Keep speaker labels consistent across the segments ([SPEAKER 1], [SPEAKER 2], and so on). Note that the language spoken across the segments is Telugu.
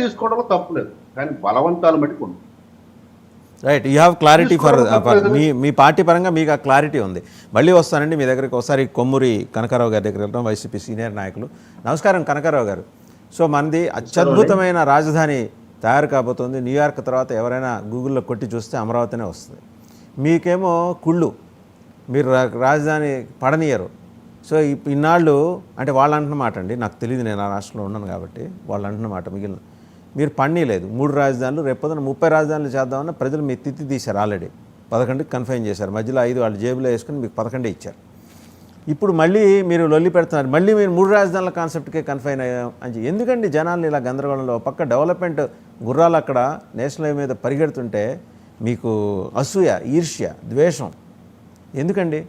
[SPEAKER 1] తీసుకోవడంలో తప్పు లేదు. కానీ బలవంతాలు మటుకు ఉంది
[SPEAKER 2] right you have clarity for
[SPEAKER 1] తప్పలేదు.
[SPEAKER 2] మీ మీ పార్టీ పరంగా మీకు ఆ క్లారిటీ ఉంది. మళ్ళీ వస్తానండి మీ దగ్గరికి ఒకసారి కొమ్మూరి కనకారావు గారి దగ్గర వెళ్తాం వైసీపీ సీనియర్ నాయకులు. నమస్కారం కనకారావు గారు. సో మనది అత్యద్భుతమైన రాజధాని తయారు కాబోతోంది. న్యూయార్క్ తర్వాత ఎవరైనా గూగుల్లో కొట్టి చూస్తే అమరావతినే వస్తుంది. మీకేమో కుళ్ళు. మీరు రాజధాని పడనీయరు. సో ఇన్నాళ్ళు అంటే వాళ్ళు అంటున్న మాట అండి నాకు తెలియదు నేను ఆ రాష్ట్రంలో ఉన్నాను కాబట్టి వాళ్ళు అంటున్న మాట మిగిలిన మీరు పండిలేదు మూడు రాజధానులు రేపొద్దున ముప్పై రాజధానులు చేద్దామన్న ప్రజలు మీ తిత్తి తీశారు ఆల్రెడీ. పదకొండుకి కన్ఫైన్ చేశారు. మధ్యలో ఐదు వాళ్ళు జేబులో వేసుకుని మీకు పదకొండే ఇచ్చారు. ఇప్పుడు మళ్ళీ మీరు లొల్లి పెడుతున్నారు. మళ్ళీ మీరు మూడు రాజధానుల కాన్సెప్ట్కే కన్ఫైన్ అయ్యాం అని ఎందుకండి జనాలు ఇలా గందరగోళంలో పక్క డెవలప్మెంట్ గుర్రాలు అక్కడ నేషనల్ హైవే మీద పరిగెడుతుంటే మీకు అసూయ ఈర్ష్య ద్వేషం ఎందుకండి?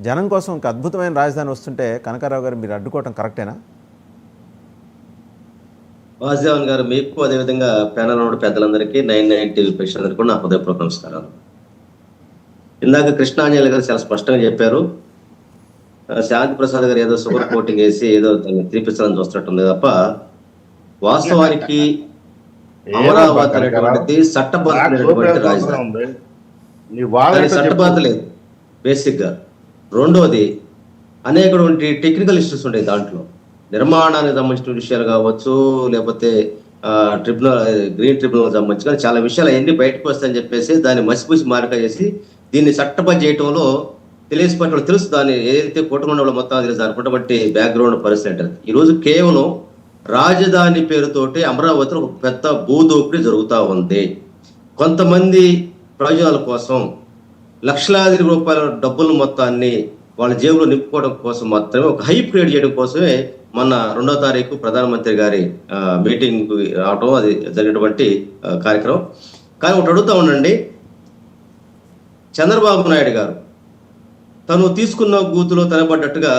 [SPEAKER 2] జనం కోసం ఒక అద్భుతమైన రాజధాని వస్తుంటే కనకారావు గారు మీరు అడ్డుకోవటం కరెక్టేనా
[SPEAKER 3] వాసుదేవన్ గారు మీకు అదేవిధంగా ప్యానల్ ఉన్న పెద్దలందరికీ నైన్ నైన్ టీవీ ప్రేక్షకులందరికీ కూడా నా హృదయపూర్వక నమస్కారాలు. ఇందాక కృష్ణాంజలి గారు చాలా స్పష్టంగా చెప్పారు. శాంతి ప్రసాద్ గారు ఏదో సూపర్ కోటింగ్ వేసి ఏదో దాన్ని చూస్తున్నట్టుంది తప్ప వాస్తవానికి అమరావతి అనేటువంటిది చట్టబద్ధమైనటువంటి రాజధాని. చట్టబద్ధత లేదు. బేసిక్గా. రెండోది అనేకటువంటి టెక్నికల్ ఇష్యూస్ ఉంటాయి దాంట్లో. నిర్మాణానికి సంబంధించిన విషయాలు కావచ్చు లేకపోతే ట్రిబ్యునల్ గ్రీన్ ట్రిబ్యునల్ సంబంధించి కానీ చాలా విషయాలు అన్ని బయటకు వస్తాయని చెప్పేసి దాన్ని మసిపూసి మార్క చేసి దీన్ని చట్టబద్ధ చేయటంలో తెలియసిపట్ల తెలుసు. దాన్ని ఏదైతే కుటుంబంలో వాళ్ళు మొత్తం తెలుసు. దాని ఉన్నటువంటి బ్యాక్గ్రౌండ్ పరిస్థితి అంటారు ఈ కేవలం రాజధాని పేరుతోటి అమరావతిలో ఒక పెద్ద భూదోపిడీ జరుగుతూ ఉంది. కొంతమంది ప్రయోజనాల కోసం లక్షలాది రూపాయల డబ్బుల మొత్తాన్ని వాళ్ళ జేబులో నింపుకోవడం కోసం మాత్రమే ఒక హైప్ క్రియేట్ చేయడం కోసమే మొన్న రెండో తారీఖు ప్రధానమంత్రి గారి మీటింగ్ రావటం అది జరిగినటువంటి కార్యక్రమం. కానీ ఒకటి అడుగుతా ఉండండి. చంద్రబాబు నాయుడు గారు తను తీసుకున్న గూతులో తనబడ్డట్టుగా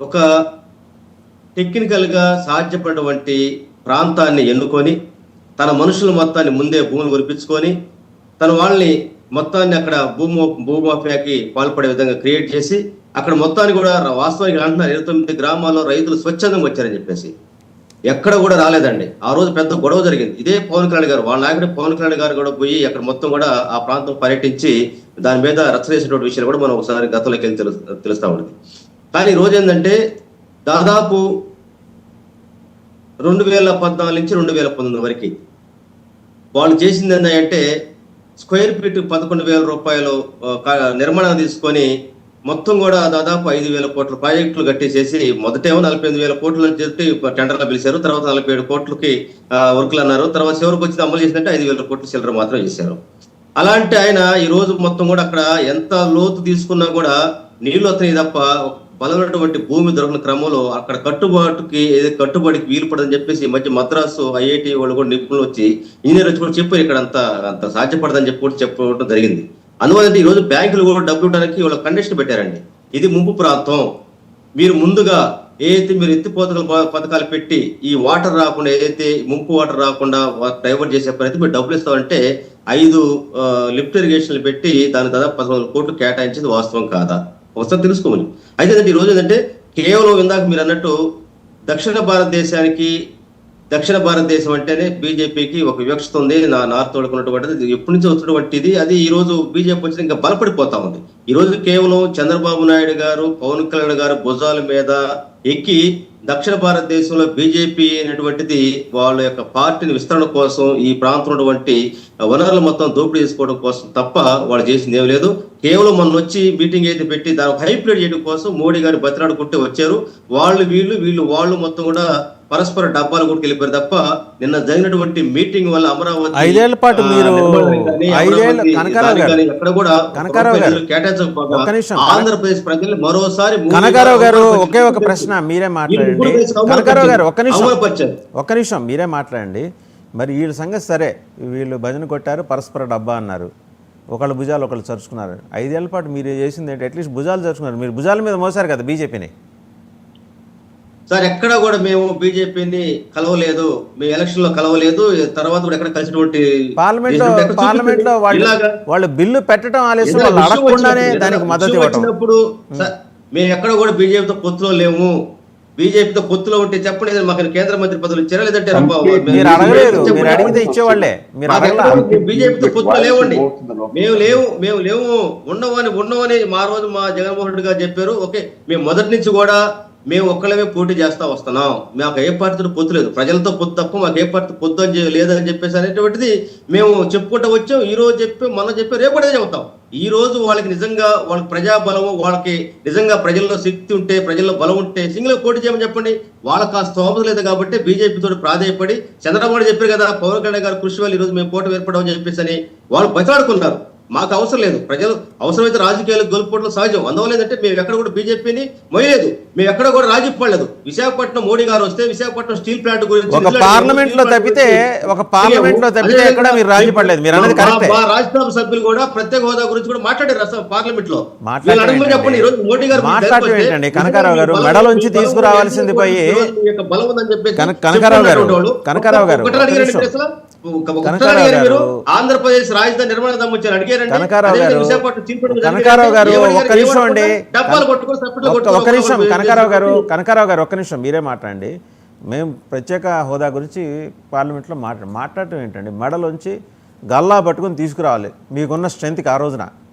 [SPEAKER 3] ఒక టెక్నికల్గా సాధ్యపడినటువంటి ప్రాంతాన్ని ఎన్నుకొని తన మనుషుల మొత్తాన్ని ముందే భూములు కురిపించుకొని తన వాళ్ళని మొత్తాన్ని అక్కడ భూమో భూమాఫియాకి పాల్పడే విధంగా క్రియేట్ చేసి అక్కడ మొత్తాన్ని కూడా వాస్తవానికి అంటున్నారు ఇరవై తొమ్మిది గ్రామాల్లో రైతులు స్వచ్ఛందంగా వచ్చారని చెప్పేసి. ఎక్కడ కూడా రాలేదండి. ఆ రోజు పెద్ద గొడవ జరిగింది. ఇదే పవన్ కళ్యాణ్ గారు వాళ్ళ నాయకుడు పవన్ కళ్యాణ్ గారు కూడా పోయి అక్కడ మొత్తం కూడా ఆ ప్రాంతం పర్యటించి దాని మీద రచ్చ చేసినటువంటి విషయాలు కూడా మనం ఒకసారి గతంలోకి వెళ్ళి తెలుసు ఉంటుంది కానీ ఈ రోజు ఏంటంటే దాదాపు రెండు వేల పద్నాలుగు నుంచి రెండు వేల పంతొమ్మిది వరకు వాళ్ళు చేసింది ఏంటంటే స్క్వేర్ ఫీట్ పదకొండు వేల రూపాయలు నిర్మాణం తీసుకొని మొత్తం కూడా దాదాపు ఐదు వేల కోట్ల ప్రాజెక్టులు కట్టేసేసి మొదటేమో నలభై ఎనిమిది వేల కోట్లు అని చెప్పి టెండర్లు పిలిచారు. తర్వాత నలభై ఏడు కోట్లకి వర్కులు అన్నారు. తర్వాత చివరికి వచ్చి అమలు చేసిందంటే ఐదు వేల కోట్ల సిల్లర్ మాత్రం చేశారు. అలాంటి ఆయన ఈ రోజు మొత్తం కూడా అక్కడ ఎంత లోతు తీసుకున్నా కూడా నీళ్ళు వస్తున్నాయి తప్ప బలమైనటువంటి భూమి దొరికిన క్రమంలో అక్కడ కట్టుబాటుకి ఏదో కట్టుబడికి వీలు పడదని చెప్పేసి మధ్య మద్రాసు ఐఐటి వాళ్ళు కూడా నిపుణులు వచ్చి ఇంజనీర్ వచ్చి కూడా చెప్పారు. ఇక్కడ అంత అంత సాధ్యపడదని చెప్పి కూడా చెప్పడం జరిగింది. అందువల్ల ఈ రోజు బ్యాంకులు కూడా డబ్బులు ఇవ్వడానికి వాళ్ళ కండిషన్ పెట్టారండి. ఇది ముంపు ప్రాంతం. మీరు ముందుగా ఏదైతే మీరు ఎత్తిపోతల ప- పథకాలు పెట్టి ఈ వాటర్ రాకుండా ఏదైతే ముంపు వాటర్ రాకుండా డైవర్ట్ చేసే పని అయితే మీరు డబ్బులు ఇస్తామంటే ఐదు లిఫ్ట్ ఇరిగేషన్లు పెట్టి దాని దాదాపు పదకొండు కోట్లు కేటాయించింది వాస్తవం కాదా? ఒకసారి తెలుసుకోమని. అయితే ఈ రోజు ఏంటంటే కేవలం ఇందాక మీరు అన్నట్టు దక్షిణ భారతదేశానికి దక్షిణ భారతదేశం అంటేనే బీజేపీకి ఒక వివక్షత ఉంది నా నార్త్ వాడుకున్నటువంటిది ఎప్పటి నుంచి వస్తున్నటువంటిది అది ఈ రోజు బీజేపీ వచ్చిన ఇంకా బలపడిపోతా ఉంది. ఈ రోజు కేవలం చంద్రబాబు నాయుడు గారు పవన్ కళ్యాణ్ గారు భుజాల మీద ఎక్కి దక్షిణ భారతదేశంలో బీజేపీ అనేటువంటిది వాళ్ళ యొక్క పార్టీని విస్తరణ కోసం ఈ ప్రాంతంలో వనరులు మొత్తం దోపిడీ చేసుకోవడం కోసం తప్ప వాళ్ళు చేసింది ఏం లేదు. కేవలం మొన్న వచ్చి మీటింగ్ అయితే పెట్టి దాని హైప్లైట్ చేయడం కోసం మోడీ గారు బతిరాడుకుంటూ వచ్చారు. వాళ్ళు వీళ్ళు వీళ్ళు వాళ్ళు మొత్తం కూడా పరస్పర డబ్బాలు కూడా వెళ్ళిపోయారు తప్ప నిన్న జరిగినటువంటి మీటింగ్ వల్ల అమరావతి
[SPEAKER 2] ఐదేళ్ళ పాటు మీరు
[SPEAKER 3] ఎక్కడ కూడా. ఆంధ్రప్రదేశ్ ప్రజలు మరోసారి
[SPEAKER 2] కనకారావు గారు ఒకే ఒక ప్రశ్న మీరే మాట్లాడండి. కనకారావు గారు ఒక్క నిమిషం. ఒక్క నిమిషం మీరే మాట్లాడండి. మరి వీళ్ళ సంగతి సరే. వీళ్ళు భజన కొట్టారు పరస్పర డబ్బా అన్నారు. ఒకళ్ళు భుజాలు ఒకళ్ళు చరుచుకున్నారు. ఐదేళ్ళ పాటు మీరు చేసింది ఏంటి? అట్లీస్ట్ భుజాలు చరుచుకున్నారు. మీరు భుజాల మీద మోసారు కదా బీజేపీని.
[SPEAKER 3] సార్ ఎక్కడ కూడా మేము బీజేపీని కలవలేదు. మీ ఎలక్షన్లో కలవలేదు తర్వాత కూడా ఎక్కడ కలిసినటువంటి
[SPEAKER 2] పార్లమెంట్
[SPEAKER 3] పార్లమెంట్లో.
[SPEAKER 2] వాళ్ళు బిల్లు పెట్టడం ఆలస్యం వాళ్ళు అడగకుండానే దానికి మద్దతు
[SPEAKER 3] సార్, మేము ఎక్కడ కూడా బీజేపీతో పొత్తులో లేము. బీజేపీతో పొత్తులో ఉంటే చెప్పండి. మాకు కేంద్ర మంత్రి పదవులు ఇచ్చారా? లేదంటే
[SPEAKER 2] మీరు అడగలేదు.
[SPEAKER 3] చెప్పండి.
[SPEAKER 2] మీరు అడిగితే ఇచ్చేవాళ్ళే. మీరు
[SPEAKER 3] బీజేపీతో పొత్తులో లేవండి. మేము లేవు. మేము లేవు. ఉండవని ఉండవని మా రోజు మా జగన్మోహన్ రెడ్డి గారు చెప్పారు. ఓకే. మేము మొదటి నుంచి కూడా మేము ఒక్కళ్ళమే పోటీ చేస్తా వస్తున్నాం. మాకు ఏ పార్టీతో పొత్తు లేదు. ప్రజలతో పొత్తు తప్ప మాకు ఏ పార్టీ పొత్తు అని లేదని చెప్పేసి అనేటువంటిది మేము చెప్పుకుంటూ వచ్చాం. ఈ రోజు చెప్పి మనం చెప్పి రేపు చెబుతాం. ఈ రోజు వాళ్ళకి నిజంగా వాళ్ళకి ప్రజాబలము వాళ్ళకి నిజంగా ప్రజల్లో శక్తి ఉంటే ప్రజల్లో బలం ఉంటే సింగిల్ పోటీ చేయమని చెప్పండి. వాళ్ళకి ఆ స్తోమత లేదు కాబట్టి బీజేపీతో ప్రాధాయపడి చంద్రబాబు చెప్పారు కదా పవన్ కళ్యాణ్ గారు కృషి వల్ల ఈ రోజు మేము పోటీ ఏర్పడమని చెప్పేసి అని వాళ్ళు బతాడుకున్నారు మాకు అవసరం లేదు. ప్రజలు అవసరమైతే రాజకీయాలు గెలుపుకోవడం సహజం. అందువల్ల మేము ఎక్కడ కూడా బీజేపీని మొయ్యలేదు. మేము ఎక్కడ కూడా రాజీ పడలేదు విశాఖపట్నం మోడీ గారు వస్తే విశాఖపట్నం స్టీల్ ప్లాంట్ గురించి
[SPEAKER 2] ఒక.
[SPEAKER 3] పార్లమెంట్లో
[SPEAKER 2] తప్పితే ఒక
[SPEAKER 3] పార్లమెంట్లో
[SPEAKER 2] తప్పితే ఎక్కడ మీరు రాజీ పడలేదు మీరు అన్నది కరెక్టే.
[SPEAKER 3] మా రాజ్యసభ సభ్యులు కూడా ప్రత్యేక హోదా గురించి కూడా మాట్లాడారు పార్లమెంట్లో
[SPEAKER 2] ఏంటండి?
[SPEAKER 3] చెప్పండి. ఈ రోజు మోడీ గారు
[SPEAKER 2] మాట్లాడటం ఏంటండి? కనకారావు గారు మెడలోంచి తీసుకురావాల్సింది పోయి-
[SPEAKER 3] బలం ఉందని చెప్పేసి
[SPEAKER 2] కన- కనకారావు గారు, కనకారావు గారు.
[SPEAKER 3] ఆంధ్రప్రదేశ్ రాజధాని నిర్మాణ వచ్చారు. అడిగారండి
[SPEAKER 2] కనకారావు గారు, కనకారావు గారు? ఒక్క నిమిషం అండి. ఒక్క- నిమిషం కనకారావు గారు కనకారావు గారు ఒక్క నిమిషం మీరే మాట్లాడండి. మేము ప్రత్యేక హోదా గురించి పార్లమెంట్లో మాట్లా మాట్లాడటం ఏంటండి? మెడలోంచి గల్లా పట్టుకొని తీసుకురావాలి. మీకున్న స్ట్రెంత్కి ఆ రోజున.